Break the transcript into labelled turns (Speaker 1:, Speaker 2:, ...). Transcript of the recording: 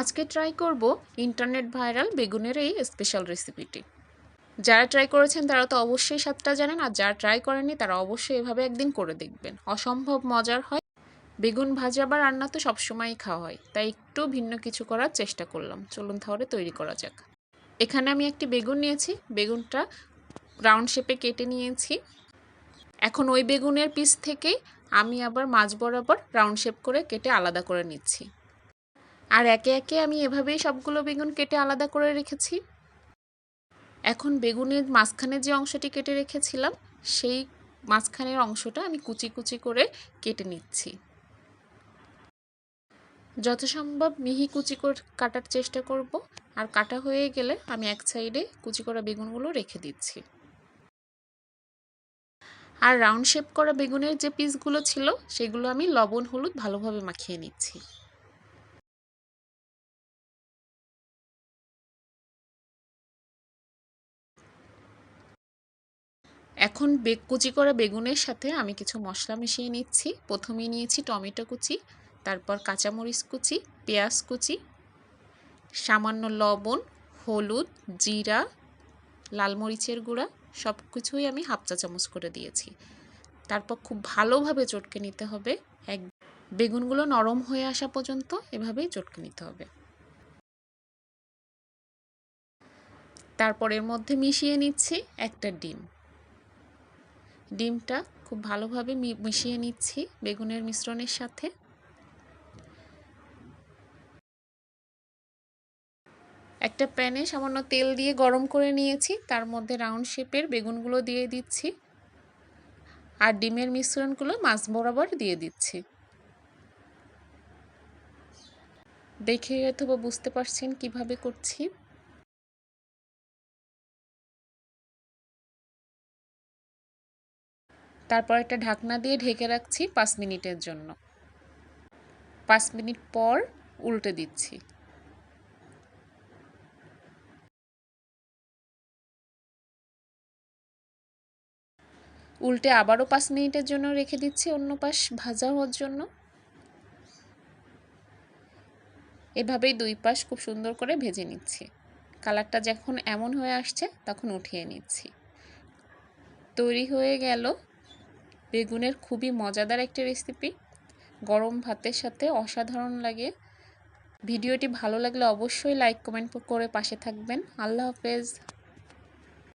Speaker 1: আজকে ট্রাই করব internet viral বেগুনের এই স্পেশাল রেসিপিটি যারা ট্রাই করেছেন তারা তো অবশ্যই স্বাদটা জানেন, আর যারা ট্রাই করেননি তারা অবশ্যই এভাবে একদিন করে দেখবেন। অসম্ভব মজার হয়। বেগুন ভাজা বা রান্না তো সবসময়ই খাওয়া হয়, তাই একটু ভিন্ন কিছু করার চেষ্টা করলাম। চলুন তাহলে তৈরি করা যাক। এখানে আমি একটি বেগুন নিয়েছি, বেগুনটা রাউন্ড শেপে কেটে নিয়েছি। এখন ওই বেগুনের পিস থেকেই আমি আবার মাছ বরাবর রাউন্ড শেপ করে কেটে আলাদা করে নিচ্ছি। আর একে একে আমি এভাবেই সবগুলো বেগুন কেটে আলাদা করে রেখেছি। এখন বেগুনের মাঝখানে যে অংশটি কেটে রেখেছিলাম, সেই মাঝখানের অংশটা আমি কুচি কুচি করে কেটে নিচ্ছি। যথাসম্ভব মিহি কুচি করে, কাটার চেষ্টা করব। আর কাটা হয়ে গেলে আমি এক সাইডে কুচি করা বেগুনগুলো রেখে দিচ্ছি। আর রাউন্ড শেপ করা বেগুনের যে পিসগুলো ছিল, সেগুলো আমি লবণ, হলুদ ভালোভাবে মাখিয়ে নিচ্ছি। এখন বেগ কুচি করা বেগুনের সাথে আমি কিছু মশলা মিশিয়ে নিচ্ছি। প্রথমেই নিয়েছি টমেটো কুচি, তারপর কাঁচামরিচ কুচি, পেঁয়াজ কুচি, সামান্য লবণ, হলুদ, জিরা, লাল মরিচের গুঁড়া সব কিছুই আমি হাফ চা চামচ করে দিয়েছি। তারপর খুব ভালোভাবে চটকে নিতে হবে। এক, বেগুনগুলো নরম হয়ে আসা পর্যন্ত এভাবেই চটকে নিতে হবে। তারপর এর মধ্যে মিশিয়ে নিচ্ছি একটা ডিম। ডিমটা খুব ভালোভাবে মিশিয়ে নিচ্ছি বেগুনের মিশ্রণের সাথে। একটা প্যানে সামান্য তেল দিয়ে গরম করে নিয়েছি, তার মধ্যে রাউন্ড শেপের বেগুনগুলো দিয়ে দিচ্ছি আর ডিমের মিশ্রণগুলো মাছ বরাবর দিয়ে দিচ্ছি। দেখে অথবা বুঝতে পারছেন কীভাবে করছি। তারপর একটা ঢাকনা দিয়ে ঢেকে রাখছি পাঁচ মিনিটের জন্য। পাঁচ মিনিট পর উল্টে দিচ্ছি। উল্টে আবারও পাঁচ মিনিটের জন্য রেখে দিচ্ছি অন্য পাশ ভাজা হওয়ার জন্য। এভাবেই দুই পাশ খুব সুন্দর করে ভেজে নিচ্ছি। কালারটা যখন এমন হয়ে আসছে তখন উঠিয়ে নিচ্ছি। তৈরি হয়ে গেল বেগুনের খুবই মজাদার একটি রেসিপি গরম ভাতের সাথে অসাধারণ লাগে। ভিডিওটি ভালো লাগলে অবশ্যই লাইক কমেন্ট করে পাশে থাকবেন। আল্লাহ হাফেজ।